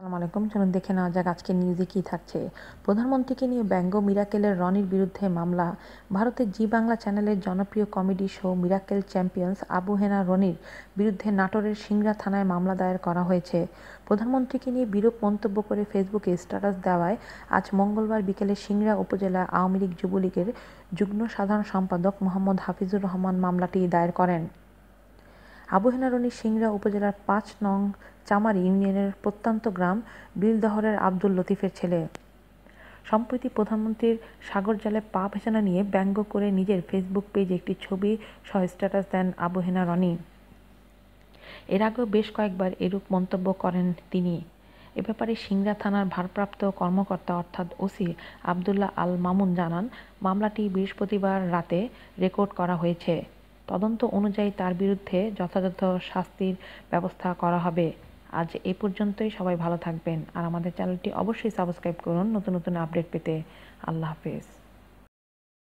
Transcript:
আসসালামু আলাইকুম। চলুন দেখে নেওয়া যাক আজকে নিউজে কী থাকছে। প্রধানমন্ত্রীকে নিয়ে ব্যঙ্গ মিরাকেলের রনির বিরুদ্ধে মামলা। ভারতের জি বাংলা চ্যানেলের জনপ্রিয় comedy show miracle champions Abu Hena রনির বিরুদ্ধে নাটোরের সিংড়া থানায় মামলা দায়ের করা হয়েছে। প্রধানমন্ত্রীকে নিয়ে বিরূপ মন্তব্য করে ফেসবুকে স্ট্যাটাস দেওয়ায় আজ মঙ্গলবার বিকেলে সিংড়া উপজেলা আওয়ামী লীগ যুবলীগের যুগ্ম সাধারণ সম্পাদক মোহাম্মদ হাফিজুর রহমান মামলাটি দায়ের করেন। আবুহেনারণী সিংড়া উপজেলার পাঁচ নং চামারি ইউনিয়নের প্রত্যন্ত গ্রাম বিলদহরের আব্দুল লতিফের ছেলে। সম্প্রতি প্রধানমন্ত্রীর সাগর জালে পা ভেজানো নিয়ে ব্যঙ্গ করে নিজের ফেসবুক পেজে একটি ছবি সহ স্ট্যাটাস দেন আবহেনা রনি এর আগেও বেশ কয়েকবার এরূপ মন্তব্য করেন তিনি। এ ব্যাপারে সিংড়া থানার ভারপ্রাপ্ত কর্মকর্তা অর্থাৎ ওসি আবদুল্লাহ আল মামুন জানান, মামলাটি বৃহস্পতিবার রাতে রেকর্ড করা হয়েছে। তদন্ত অনুযায়ী তার বিরুদ্ধে যথাযথ শাস্তির ব্যবস্থা করা হবে। আজ এ পর্যন্তই, সবাই ভালো থাকবেন। আর আমাদের চ্যানেলটি অবশ্যই সাবস্ক্রাইব করুন, নতুন নতুন আপডেট পেতে। আল্লাহ হাফেজ।